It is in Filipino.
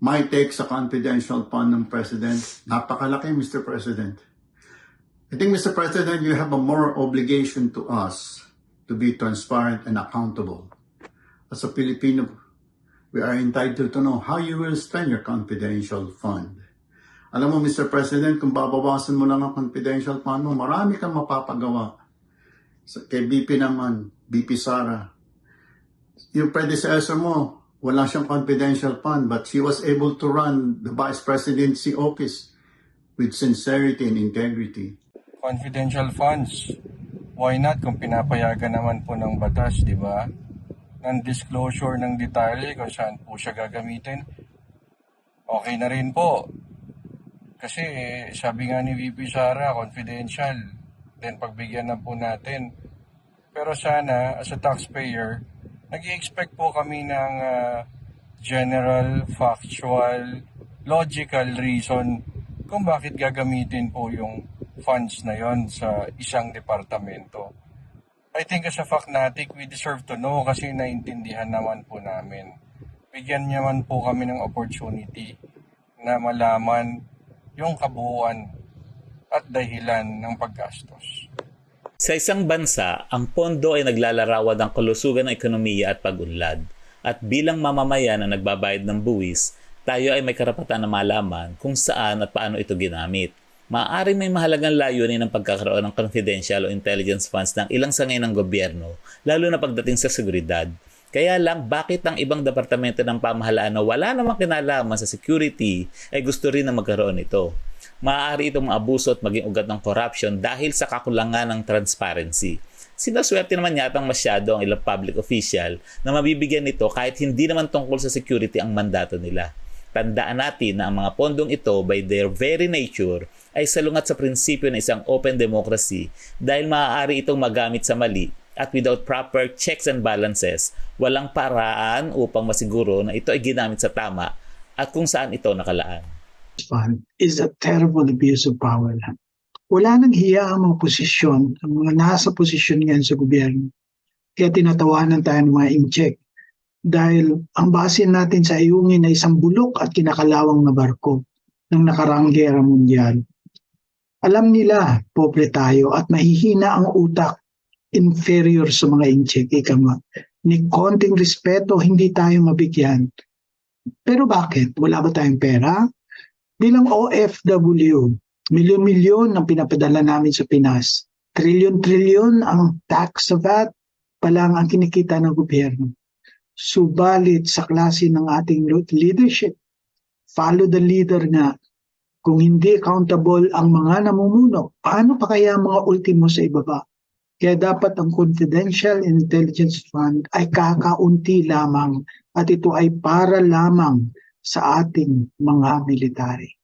my take sa confidential fund ng President, napakalaki, Mr. President. I think, Mr. President, you have a moral obligation to us to be transparent and accountable. As a Filipino, we are entitled to know how you will spend your confidential fund. Alam mo, Mr. President, kung babawasan mo lang ang confidential fund mo, marami kang mapapagawa. Kay BP naman, BP Sara, yung predecessor mo, wala siyang confidential fund, but she was able to run the vice presidency office with sincerity and integrity. confidential funds. Why not kung pinapayagan naman po ng batas, di ba? Ng disclosure ng detalye kung saan po siya gagamitin. Okay na rin po. Kasi eh, sabi nga ni VP Sara, confidential. Then pagbigyan na po natin. Pero sana, as a taxpayer, nag expect po kami ng ah, general, factual, logical reason kung bakit gagamitin po yung funds na yon sa isang departamento. I think as a fanatic, we deserve to know kasi naintindihan naman po namin. Bigyan naman po kami ng opportunity na malaman yung kabuuan at dahilan ng paggastos. Sa isang bansa, ang pondo ay naglalarawan ng kalusugan ng ekonomiya at pag-unlad. At bilang mamamayan na nagbabayad ng buwis, tayo ay may karapatan na malaman kung saan at paano ito ginamit. Maaari may mahalagang layunin ng pagkakaroon ng confidential o intelligence funds ng ilang sangay ng gobyerno, lalo na pagdating sa seguridad. Kaya lang, bakit ang ibang departamento ng pamahalaan na wala namang kinalaman sa security ay gusto rin na magkaroon nito? Maaari itong maabuso at maging ugat ng corruption dahil sa kakulangan ng transparency. Sinaswerte naman yatang masyado ang ilang public official na mabibigyan nito kahit hindi naman tungkol sa security ang mandato nila. Tandaan natin na ang mga pondong ito by their very nature ay salungat sa prinsipyo ng isang open democracy dahil maaari itong magamit sa mali at without proper checks and balances, walang paraan upang masiguro na ito ay ginamit sa tama at kung saan ito nakalaan. Fund is a terrible abuse of power. Wala nang hiya ang mga posisyon, ang mga nasa posisyon ngayon sa gobyerno. Kaya tinatawanan tayo ng mga in-check. Dahil ang base natin sa iungin ay isang bulok at kinakalawang na barko ng nakaraang gera mundial. Alam nila, pobre tayo at mahihina ang utak inferior sa mga in-check. Ika nga, ni konting respeto, hindi tayo mabigyan. Pero bakit? Wala ba tayong pera? Bilang OFW, milyon-milyon ang pinapadala namin sa Pinas. Trilyon-trilyon ang tax sa VAT pa lang ang kinikita ng gobyerno. Subalit sa klase ng ating leadership, follow the leader nga. Kung hindi accountable ang mga namumuno, paano pa kaya ang mga ultimo sa ibaba? Kaya dapat ang Confidential Intelligence Fund ay kakaunti lamang at ito ay para lamang sa ating mga military.